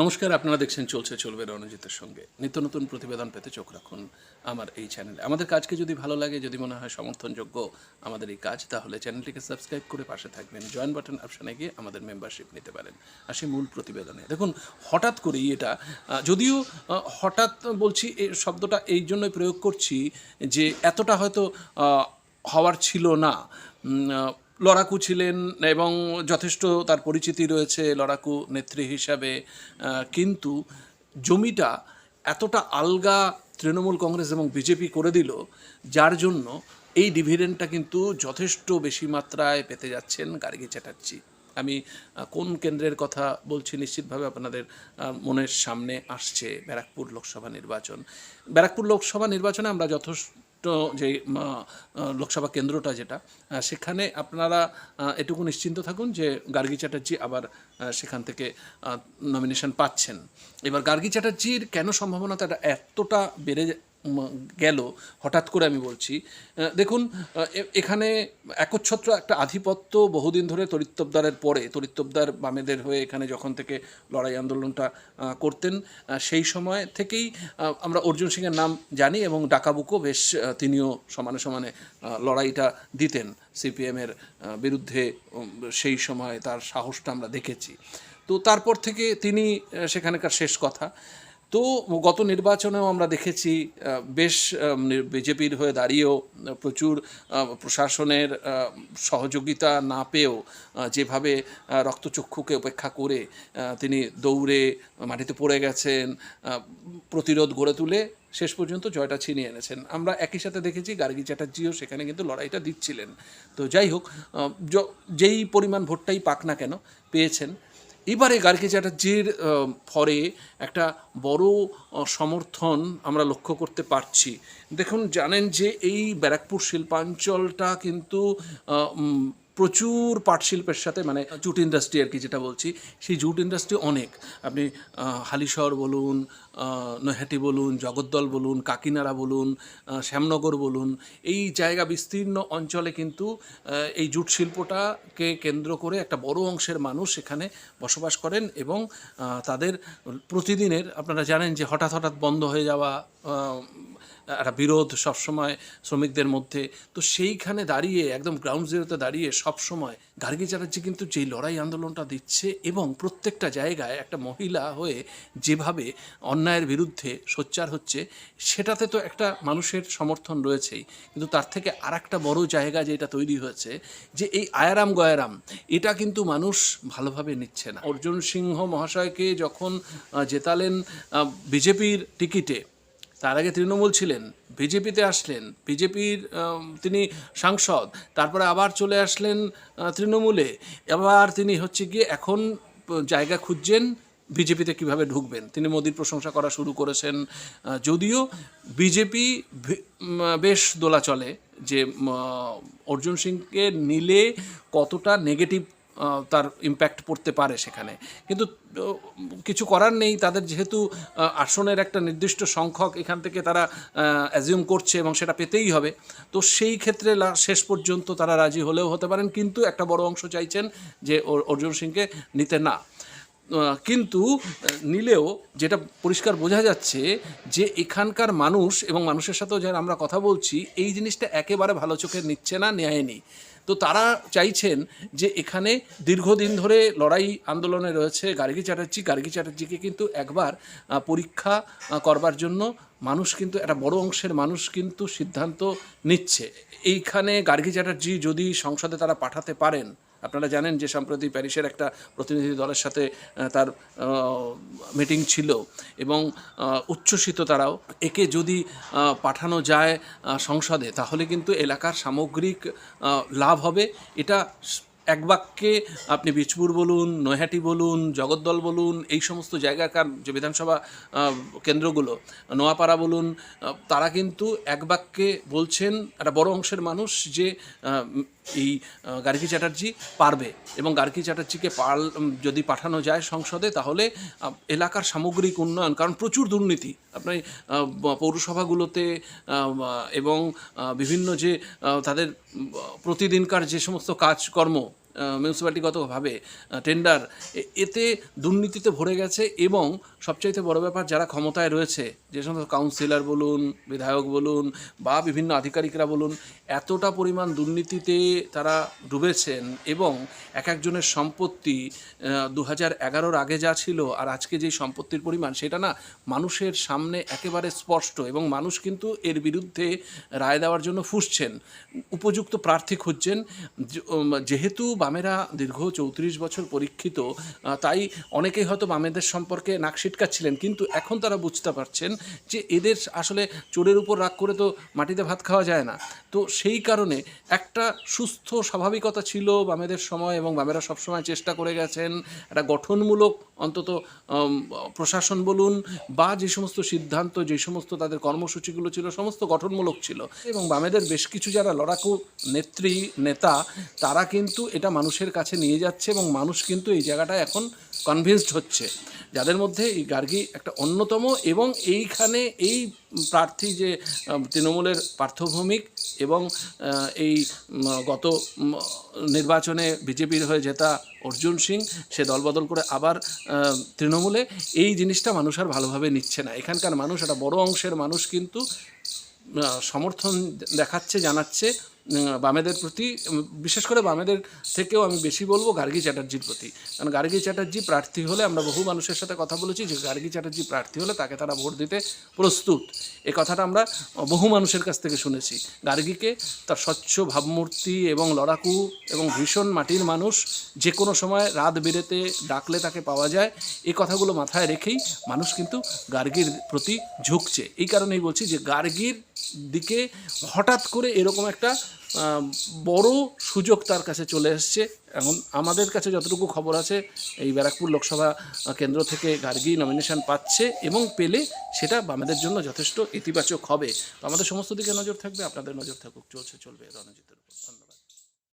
নমস্কার, আপনারা দেখছেন চলছে, চলবে রণজিতের সঙ্গে। নিত্য নতুন প্রতিবেদন পেতে চোখ রাখুন আমার এই চ্যানেলে আমাদের কাজকে যদি ভালো লাগে, যদি মনে হয় সমর্থনযোগ্য আমাদের এই কাজ, তাহলে চ্যানেলটিকে সাবস্ক্রাইব করে পাশে থাকবেন। জয়েন বাটন অপশানে গিয়ে আমাদের মেম্বারশিপ নিতে পারেন। আসি মূল প্রতিবেদনে। দেখুন, হঠাৎ করেই এটা যদিও হঠাৎ বলছি এই শব্দটা এই জন্যই প্রয়োগ করছি যে এতটা হয়তো হওয়ার ছিল না। লড়াকু ছিলেন এবং যথেষ্ট তার পরিচিতি রয়েছে লড়াকু নেত্রী হিসাবে কিন্তু জমিটা এতটা আলগা তৃণমূল কংগ্রেস এবং বিজেপি করে দিল, যার জন্য এই ডিভিডেন্ডটা কিন্তু যথেষ্ট বেশি মাত্রায় পেতে যাচ্ছেন গার্গী চ্যাটার্জি। আমি কোন কেন্দ্রের কথা বলছি নিশ্চিতভাবে আপনাদের মনের সামনে আসছে ব্যারাকপুর লোকসভা নির্বাচন। ব্যারাকপুর লোকসভা নির্বাচনে আমরা যথেষ্ট যে উম, লোকসভা কেন্দ্রটা যেটা সেখানে আপনারা এটুকু নিশ্চিন্ত থাকুন যে গার্গী চ্যাটার্জি আবার সেখান থেকে নমিনেশন পাচ্ছেন। এবার গার্গী চ্যাটার্জির কেন সম্ভাবনাটা এতটা বেড়ে গেল, হঠাৎ করে আমি বলছি দেখুন এখানে একচ্ছত্র একটা আধিপত্য বহুদিন ধরে তরিত্তবদারের পরে তরিত্তবদার বামেদের হয়ে এখানে যখন থেকে লড়াই আন্দোলনটা করতেন সেই সময় থেকেই আমরা অর্জুন সিংয়ের নাম জানি এবং ডাকাবুকও বেশ তিনিও সমানে সমানে লড়াইটা দিতেন সিপিএমের বিরুদ্ধে সেই সময় তার সাহসটা আমরা দেখেছি। তো তারপর থেকে তিনি সেখানকার শেষ কথা। তো গত নির্বাচনেও আমরা দেখেছি বেশ বিজেপির হয়ে দাঁড়িয়েও প্রচুর প্রশাসনের সহযোগিতা না পেয়েও যেভাবে রক্তচক্ষুকে উপেক্ষা করে তিনি দৌড়ে মাটিতে পড়ে গেছেন প্রতিরোধ গড়ে তুলে শেষ পর্যন্ত জয়টা ছিনিয়ে এনেছেন। আমরা একই সাথে দেখেছি, গার্গী চ্যাটার্জিও সেখানে কিন্তু লড়াইটা দিচ্ছিলেন। তো যাই হোক যেই পরিমাণ ভোটটাই পাক না কেন, পেয়েছেন। এবারে গার্গী চ্যাটার্জির ফরে একটা বড় সমর্থন আমরা লক্ষ্য করতে পারছি। দেখুন, জানেন যে এই ব্যারাকপুর শিল্পাঞ্চলটা কিন্তু প্রচুর পাট শিল্পের সাথে মানে জুট ইন্ডাস্ট্রি আর কি যেটা বলছি, সেই জুট ইন্ডাস্ট্রি অনেক। আপনি হালিশহর বলুন নৈহাটি বলুন, জগদ্দল বলুন, কাকিনাড়া বলুন শ্যামনগর বলুন, এই জায়গা বিস্তীর্ণ অঞ্চলে কিন্তু এই জুট শিল্পটাকে কেন্দ্র করে একটা বড় অংশের মানুষ সেখানে বসবাস করেন এবং তাদের প্রতিদিনের, আপনারা জানেন যে হঠাৎ হঠাৎ বন্ধ হয়ে যাওয়া একটা বিরোধ সবসময় শ্রমিকদের মধ্যে। তো সেইখানে দাঁড়িয়ে, একদম গ্রাউন্ড জিরোতে দাঁড়িয়ে সবসময় গার্গী চ্যাটার্জি কিন্তু যেই লড়াই আন্দোলনটা দিচ্ছে এবং প্রত্যেকটা জায়গায় একটা মহিলা হয়ে যেভাবে অন্যায়ের বিরুদ্ধে সোচ্চার হচ্ছে, সেটাতে তো একটা মানুষের সমর্থন রয়েছেই। কিন্তু তার থেকে আর একটা বড় জায়গা যেটা তৈরি হয়েছে, যে এই আয়ারাম গয়ারাম, এটা কিন্তু মানুষ ভালোভাবে নিচ্ছে না। অর্জুন সিংহ মহাশয়কে যখন জেতালেন বিজেপির টিকিটে তার আগে তৃণমূল ছিলেন, বিজেপিতে আসলেন, বিজেপির তিনি সাংসদ, তারপরে আবার চলে আসলেন তৃণমূলে। এবার তিনি হচ্ছে গিয়ে এখন জায়গা খুঁজছেন বিজেপিতে কীভাবে ঢুকবেন। তিনি মোদির প্রশংসা করা শুরু করেছেন যদিও বিজেপি বেশ দোলা চলে যে অর্জুন সিংকে নিলে কতটা নেগেটিভ তার ইম্প্যাক্ট পড়তে পারে সেখানে। কিন্তু কিছু করার নেই। তাদের যেহেতু আসনের একটা নির্দিষ্ট সংখ্যক এখান থেকে তারা অ্যাজিউম করছে এবং সেটা পেতেই হবে। তো সেই ক্ষেত্রে শেষ পর্যন্ত তারা রাজি হলেও হতে পারেন। কিন্তু একটা বড় অংশ চাইছেন যে অর- অর্জুন সিংকে নিতে না। কিন্তু নিলেও যেটা পরিষ্কার বোঝা যাচ্ছে যে এখানকার মানুষ এবং মানুষের সাথেও যারা আমরা কথা বলছি, এই জিনিসটা একেবারে ভালো চোখে নিচ্ছে না, নেয়নি। তো তারা চাইছেন যে এখানে দীর্ঘদিন ধরে লড়াই আন্দোলনে রয়েছে, গার্গী চ্যাটার্জি, গার্গী চ্যাটার্জিকে কিন্তু একবার পরীক্ষা করবার জন্য মানুষ কিন্তু, একটা বড় অংশের মানুষ কিন্তু সিদ্ধান্ত নিচ্ছে। এইখানে গার্গী চ্যাটার্জি যদি সংসদে তারা পাঠাতে পারেন আপনারা জানেন যে সম্প্রতি প্যারিসের একটা প্রতিনিধি দলের সাথে তার মিটিং ছিল এবং উচ্ছ্বসিত তারাও। একে যদি পাঠানো যায় সংসদে, তাহলে কিন্তু এলাকার সামগ্রিক লাভ হবে। এটা এক বাক্যে আপনি বীজপুর বলুন নৈহাটি বলুন জগদ্দল বলুন এই সমস্ত জায়গাকার যে বিধানসভা কেন্দ্রগুলো নোয়াপাড়া বলুন তারা কিন্তু এক বাক্যে বলছেন একটা বড় অংশের মানুষ যে এই গার্গী চ্যাটার্জি পারবে এবং গার্গী চ্যাটার্জিকে পাল যদি পাঠানো যায় সংসদে তাহলে এলাকার সামগ্রিক উন্নয়ন কারণ প্রচুর দুর্নীতি। আপনি আহ, ব- পৌরসভাগুলোতে এবং বিভিন্ন যে তাদের প্রতিদিনকার যে সমস্ত কাজকর্ম মিউনিসিপ্যালিটিগতভাবে টেন্ডার এতে দুর্নীতিতে ভরে গেছে এবং সবচাইতে বড় ব্যাপার যারা ক্ষমতায় রয়েছে, যে সমস্ত কাউন্সিলর বলুন, বিধায়ক বলুন বা বিভিন্ন আধিকারিকরা বলুন, এতটা পরিমাণ দুর্নীতিতে তারা ডুবেছেন এবং এক একজনের সম্পত্তি দু হাজার এগারোর আগে যা ছিল আর আজকে যে সম্পত্তির পরিমাণ, সেটা না মানুষের সামনে একেবারে স্পষ্ট এবং মানুষ কিন্তু এর বিরুদ্ধে রায় দেওয়ার জন্য ফুসছেন। উপযুক্ত প্রার্থী খুঁজছেন যেহেতু বামেরা দীর্ঘ চৌত্রিশ বছর পরীক্ষিত তাই অনেকেই হয়তো বামেদের সম্পর্কে নাক ছিটকাচ্ছিলেন, কিন্তু এখন তারা বুঝতে পারছেন যে এদের আসলে চোরের উপর রাগ করে তো মাটিতে ভাত খাওয়া যায় না। তো সেই কারণে একটা সুস্থ স্বাভাবিকতা ছিল বামেদের সময় এবং বামেরা সবসময় চেষ্টা করে গেছেন একটা গঠনমূলক অন্তত প্রশাসন বলুন বা যে সমস্ত সিদ্ধান্ত, যে সমস্ত তাদের কর্মসূচিগুলো ছিল, সমস্ত গঠনমূলক ছিল। এবং বামেদের বেশ কিছু যারা লড়াকু নেত্রী, নেতা, তারা কিন্তু এটা মানুষের কাছে নিয়ে যাচ্ছে এবং মানুষ কিন্তু এই জায়গাটা এখন কনভিন্সড হচ্ছে। যাদের মধ্যে এই গার্গী একটা অন্যতম এবং এইখানে এই প্রার্থী যে তৃণমূলের পার্থভৌমিক এবং এই গত নির্বাচনে বিজেপির হয়ে জেতা অর্জুন সিং, সে দলবদল করে আবার তৃণমূলে, এই জিনিসটা মানুষ আর ভালোভাবে নিচ্ছে না। এখানকার মানুষ, একটা বড় অংশের মানুষ কিন্তু সমর্থন দেখাচ্ছে, জানাচ্ছে বামেদের প্রতি বিশেষ করে বামেদের থেকেও আমি বেশি বলব গার্গী চ্যাটার্জির প্রতি। কারণ গার্গী চ্যাটার্জি প্রার্থী হলে আমরা বহু মানুষের সাথে কথা বলেছি, যে গার্গী চ্যাটার্জি প্রার্থী হলে তাকে তারা ভোট দিতে প্রস্তুত। এ কথাটা আমরা বহু মানুষের কাছ থেকে শুনেছি। গার্গীকে তার স্বচ্ছ ভাবমূর্তি এবং লড়াকু এবং ভীষণ মাটির মানুষ, যে কোনো সময় রাত বেরেতে ডাকলে তাকে পাওয়া যায় এই কথাগুলো মাথায় রেখেই মানুষ কিন্তু গার্গীর প্রতি ঝুঁকছে। এই কারণেই বলছি যে গার্গীর দিকে হঠাৎ করে এরকম একটা বড় সুযোগ তার কাছে চলে এসছে। এখন আমাদের কাছে যতটুকু খবর আছে, এই ব্যারাকপুর লোকসভা কেন্দ্র থেকে গার্গি নমিনেশন পাচ্ছে এবং পেলে সেটা আমাদের জন্য যথেষ্ট ইতিবাচক হবে। তো আমাদের সমস্ত দিকে নজর থাকবে, আপনাদের নজর থাকুক, চলছে, চলবে রণজিতের উপর। ধন্যবাদ।